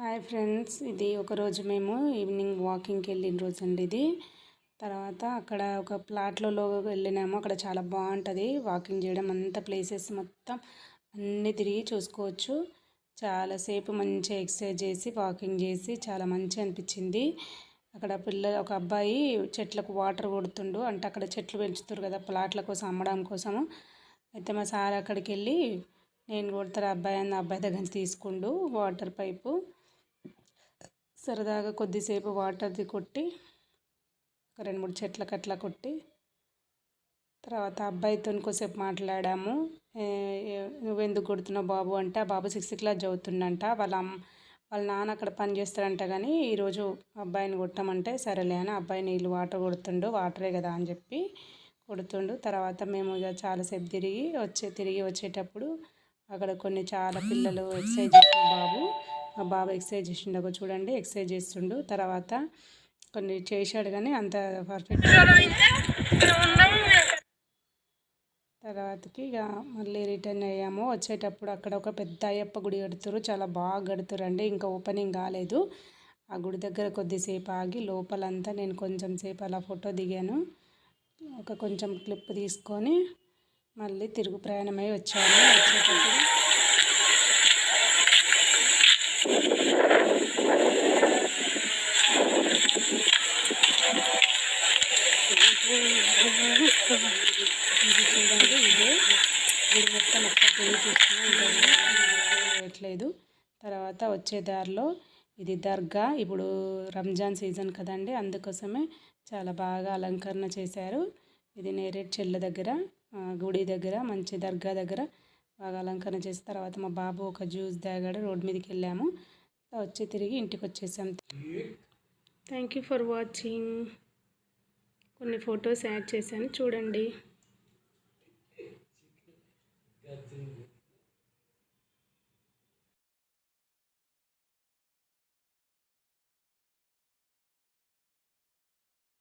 Hi friends ఇది ఒకరోజు మేము ఈవినింగ్ వాకింగ్కి వెళ్ళిన రోజు అండి ఇది. తర్వాత అక్కడ ఒక ప్లాట్లో వెళ్ళినాము అక్కడ చాలా బాగుంటుంది. వాకింగ్ చేయడం అంత ప్లేసెస్ మొత్తం అన్నీ తిరిగి చూసుకోవచ్చు. చాలాసేపు మంచిగా ఎక్సర్సైజ్ చేసి వాకింగ్ చేసి చాలా మంచిగా అనిపించింది. అక్కడ పిల్ల ఒక అబ్బాయి చెట్లకు వాటర్ కొడుతుండు. అంటే అక్కడ చెట్లు పెంచుతారు కదా ప్లాట్ల కోసం అమ్మడం కోసము. అయితే మా సార్ అక్కడికి వెళ్ళి నేను కొడతారు అబ్బాయి అని అబ్బాయి దగ్గర తీసుకుండు వాటర్ పైపు. సరదాగా కొద్దిసేపు వాటర్ది కొట్టి ఒక రెండు మూడు చెట్లకు అట్లా కొట్టి తర్వాత అబ్బాయితో కొద్దిసేపు మాట్లాడాము. నువ్వెందుకు కొడుతున్నావు బాబు అంటే. ఆ బాబు సిక్స్త్ క్లాస్ చదువుతుండంట. వాళ్ళ అమ్మ వాళ్ళ నాన్న అక్కడ పని చేస్తారంట కానీ ఈరోజు అబ్బాయిని కొట్టమంటే సరేలే అని అబ్బాయి నీళ్ళు వాటర్ కొడుతుండు. వాటరే కదా అని చెప్పి కొడుతుండు. తర్వాత మేము ఇక చాలాసేపు తిరిగి వచ్చే తిరిగి వచ్చేటప్పుడు అక్కడ కొన్ని చాలా పిల్లలు ఎక్సర్సైజ్ చేసిన బాబు. మా బాబు ఎక్సర్సైజ్ చేసిండు. చూడండి ఎక్సర్సైజ్ చేస్తుండు. తర్వాత కొన్ని చేశాడు కానీ అంత పర్ఫెక్ట్ తర్వాతకి ఇక మళ్ళీ రిటర్న్ అయ్యాము. వచ్చేటప్పుడు అక్కడ ఒక పెద్ద అయ్యప్ప గుడి కడుతురు చాలా బాగా కడుతురండి ఇంకా ఓపెనింగ్ కాలేదు. ఆ గుడి దగ్గర కొద్దిసేపు ఆగి లోపలంతా నేను కొంచెం సేపు అలా ఫోటో దిగాను. ఒక కొంచెం క్లిప్ తీసుకొని మళ్ళీ తిరుగు ప్రయాణమై వచ్చాము వచ్చేటప్పుడు ఇది చూడండి ఇదే గుడి మొత్తం ఒకసారి చూసుకుని తర్వాత వచ్చే దారిలో ఇది దర్గా. ఇప్పుడు రంజాన్ సీజన్ కదండి అందుకోసమే చాలా బాగా అలంకరణ చేశారు. ఇది నేరేడ్ చెల్ల దగ్గర. గుడి దగ్గర మంచి దర్గా దగ్గర బాగా అలంకరణ చేసిన తర్వాత మా బాబు ఒక జ్యూస్ తాగాడు రోడ్ మీదకి వెళ్ళాము. వచ్చి తిరిగి ఇంటికి వచ్చేసాం. థ్యాంక్ యూ ఫర్ వాచింగ్ కొన్ని ఫొటోస్ యాడ్ చేశాను చూడండి.